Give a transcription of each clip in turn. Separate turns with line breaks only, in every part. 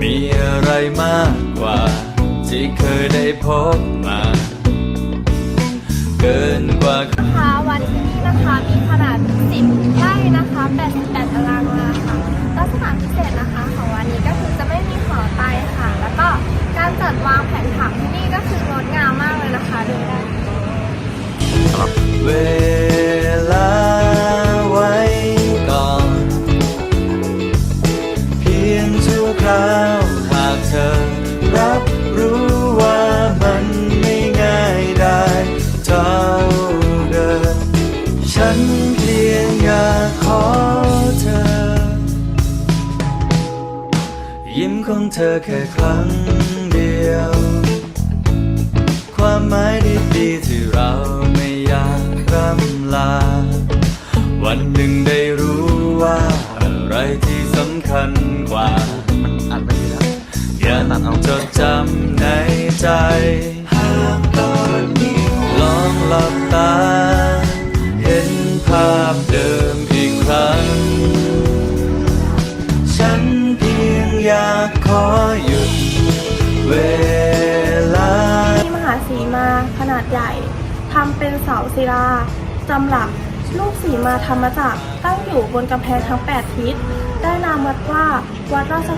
มีอะไรมากกว่า ที่เคยได้พบมา เกินกว่า
นะคะวัดที่นี่นะคะมีขนาด 10ไร่นะคะ88ตารางวาค่ะลักษณะพิเศษนะคะของวันนี้ก็คือจะไม่มีหอไตค่ะ แล้วก็การจัดวางแผนผังที่นี่ก็คืองดงามมากเลยนะคะดูได้
เว ยิ้มของเธอแค่ครั้งเดียว ความหมายดีๆที่เราไม่อยากร่ำลา วันหนึ่งได้รู้ว่าอะไรที่สำคัญกว่า
มันอัดไปอยู่แล้ว
ยังจดจำในใจ นาด
ใหญ่ทำเป็นเสาศิลาจำหลักลูกสีมาธรรมจักรตั้งอยู่บนกำแพงทั้ง 8 ทิศ ได้นามวัดว่าวัดราช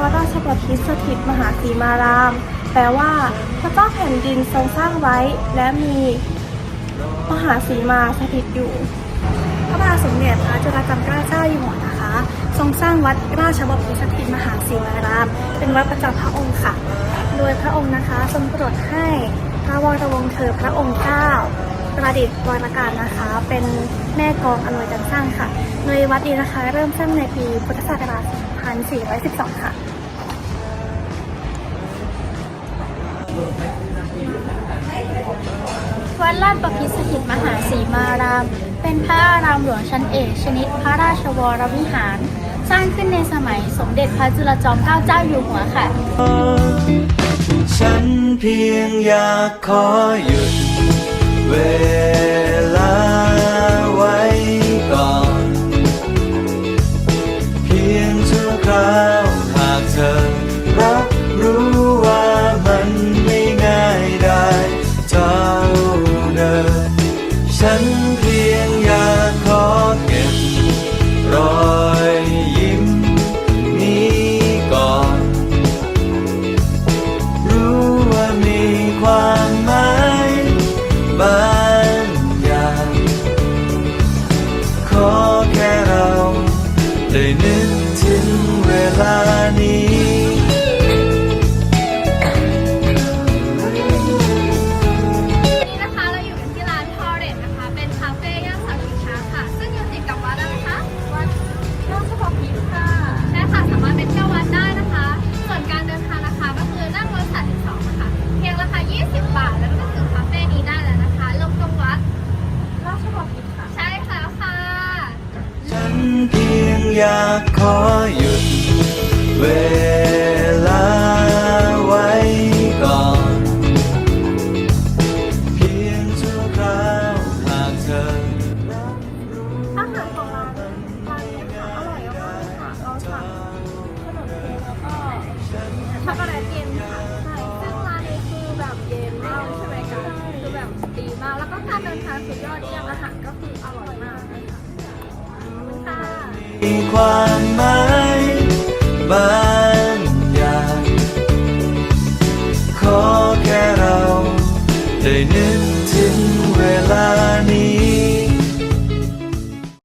วัดราชบพิตรสถิตมหาสีมาราม แปลว่า พระเจ้าแผ่นดินทรงสร้างไว้และมีมหาสีมาสถิตอยู่
พระบาทสมเด็จพระจุลจอมเกล้าเจ้าอยู่หัวนะคะ ทรงสร้างวัดราชบพิตรสถิตมหาศรีมาราม เป็นวัดประจำพระองค์ค่ะ โดยพระองค์นะคะทรงโปรดให้ พระวรวงศ์เธอพระองค์เจ้า ประดิษฐ์วรการนะคะ เป็นแม่กองอำนวยการสร้างค่ะ โดยวัดนี้นะคะ เริ่มสร้างในปีพุทธศักราช 2412 ค่ะ
วัดลาดประพิสถิตมหาสีมาราม เป็นพระอารามหลวงชั้นเอกชนิดพระราชวรวิหาร สร้างขึ้นในสมัยสมเด็จพระจุลจอมเกล้าเจ้าอยู่หัวค่ะ
เพียงอยากขอหยุดเวลา ได้นึกถึงเวลานี้
เพียงอยาก
ขอหยุดเวลาไว้ก่อน เพียงชั่วคราวหากเธอรับรู้
อาหารของเรานร้านนี้ค่ะอร่อยมากค่ะเราสั่งขนมเค้กแล้วก็ช็อกโกแลตเย็นค่ะใช่ซึ่งร้านนี้คือแบบเย็นมากใช่ไหมคะคือแบบดีมากแล้วก็การเดินทางสุดยอดเยี่ยมอาหารก็คืออร่อยมาก ความหมายบางอย่างขอ
แค่เราได้นึกถึง